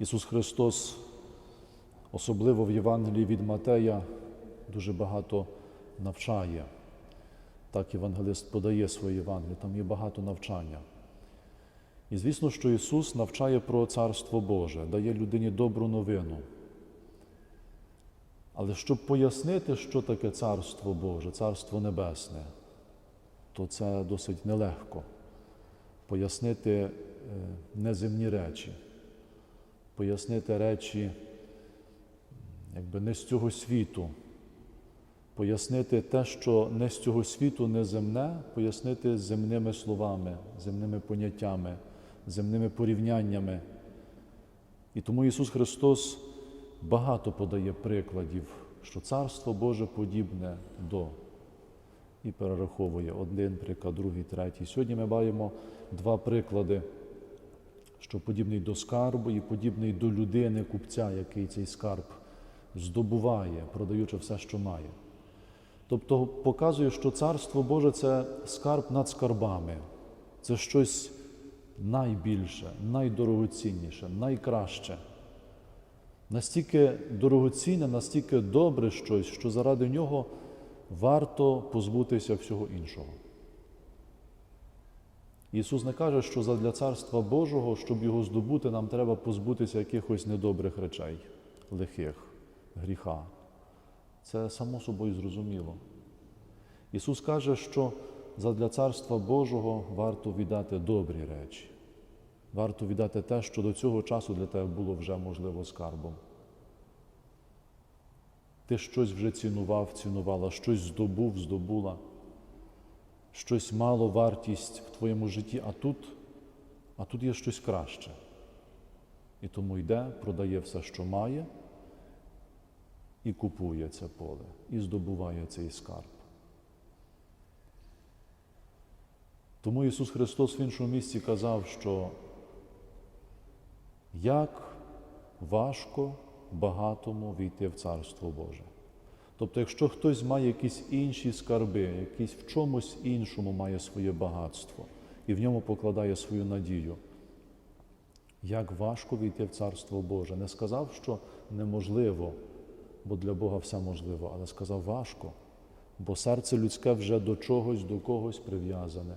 Ісус Христос, особливо в Євангелії від Матея, дуже багато навчає. Так Євангелист подає своє Євангеліє, там є багато навчання. І звісно, що Ісус навчає про Царство Боже, дає людині добру новину. Але щоб пояснити, що таке Царство Боже, Царство Небесне, то це досить нелегко. Пояснити е, неземні речі, пояснити речі якби не з цього світу, пояснити те, що не з цього світу, не земне, пояснити земними словами, земними поняттями, земними порівняннями. І тому Ісус Христос багато подає прикладів, що Царство Боже подібне до. І перераховує один приклад, другий, третій. Сьогодні ми маємо два приклади, що подібний до скарбу і подібний до людини, купця, який цей скарб здобуває, продаючи все, що має. Тобто показує, що Царство Боже це скарб над скарбами, це щось найбільше, найдорогоцінніше, найкраще. Настільки дорогоцінне, настільки добре щось, що заради нього варто позбутися всього іншого. Ісус не каже, що задля Царства Божого, щоб його здобути, нам треба позбутися якихось недобрих речей, лихих, гріха. Це само собою зрозуміло. Ісус каже, що задля Царства Божого варто віддати добрі речі. Варто віддати те, що до цього часу для тебе було вже можливо скарбом. Ти щось вже цінував, цінувала, щось здобув, здобула, щось мало вартість в твоєму житті, а тут, а тут є щось краще. І тому йде, продає все, що має, і купує це поле, і здобуває цей скарб. Тому Ісус Христос в іншому місці казав, що як важко багатому війти в Царство Боже. Тобто, якщо хтось має якісь інші скарби, якийсь в чомусь іншому має своє багатство і в ньому покладає свою надію, як важко війти в Царство Боже. Не сказав, що неможливо, бо для Бога все можливо, але сказав важко, бо серце людське вже до чогось, до когось прив'язане.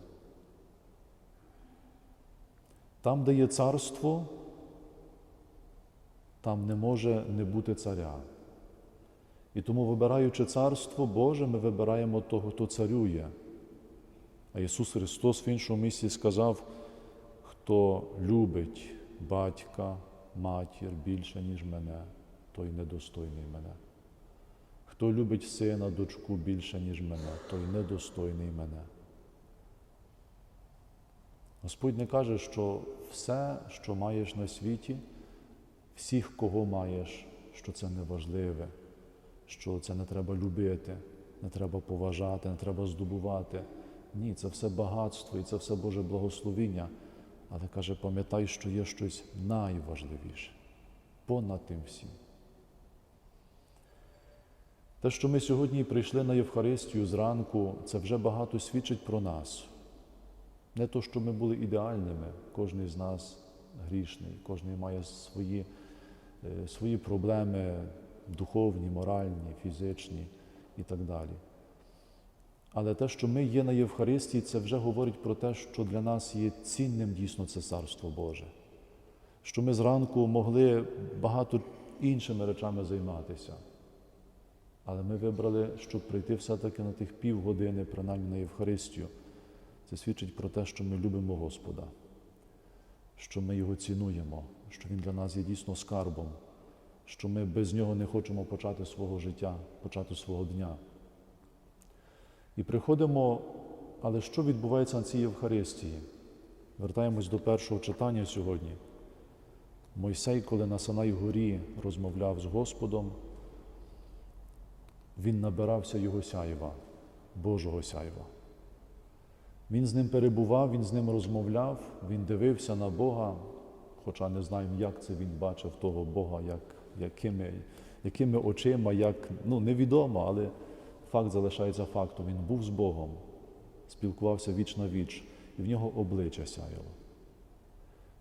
Там, де є царство, там не може не бути царя. І тому, вибираючи Царство Боже, ми вибираємо того, хто царює. А Ісус Христос в іншому місці сказав, хто любить батька, матір більше, ніж мене, той недостойний мене. Хто любить сина, дочку більше, ніж мене, той недостойний мене. Господь не каже, що все, що маєш на світі, всіх, кого маєш, що це неважливе, що це не треба любити, не треба поважати, не треба здобувати. Ні, це все багатство і це все Боже благословіння. Але каже, пам'ятай, що є щось найважливіше понад тим всім. Те, що ми сьогодні прийшли на Євхаристію зранку, це вже багато свідчить про нас. Не то, що ми були ідеальними, кожен з нас грішний, кожен має свої, е, свої проблеми духовні, моральні, фізичні і так далі. Але те, що ми є на Євхаристії, це вже говорить про те, що для нас є цінним дійсно це Царство Боже. Що ми зранку могли багато іншими речами займатися. Але ми вибрали, щоб прийти все-таки на тих півгодини, принаймні на Євхаристію. Це свідчить про те, що ми любимо Господа, що ми Його цінуємо, що Він для нас є дійсно скарбом, що ми без нього не хочемо почати свого життя, почати свого дня. І приходимо, але що відбувається на цій Євхаристії? Вертаємось до першого читання сьогодні. Мойсей, коли на Санай горі розмовляв з Господом, він набирався його сяйва, Божого сяйва. Він з ним перебував, він з ним розмовляв, він дивився на Бога, хоча не знаємо, як це він бачив того Бога, як, якими, якими очима, як, ну, невідомо, але факт залишається фактом. Він був з Богом, спілкувався віч на віч, і в нього обличчя сяяло.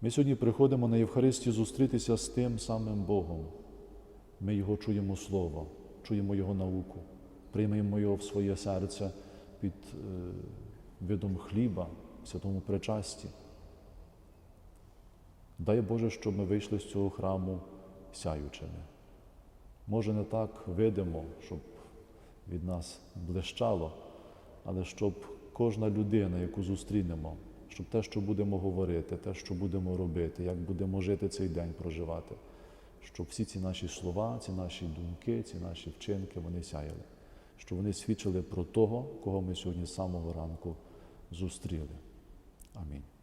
Ми сьогодні приходимо на Євхаристію зустрітися з тим самим Богом. Ми Його чуємо Слово, чуємо Його науку, приймемо Його в своє серце під е, видом хліба, в святому причасті. Дай Боже, щоб ми вийшли з цього храму сяючими. Може, не так видимо, щоб від нас блищало, але щоб кожна людина, яку зустрінемо, щоб те, що будемо говорити, те, що будемо робити, як будемо жити цей день проживати, щоб всі ці наші слова, ці наші думки, ці наші вчинки, вони сяяли, щоб вони свідчили про того, кого ми сьогодні з самого ранку зустріли. Амінь.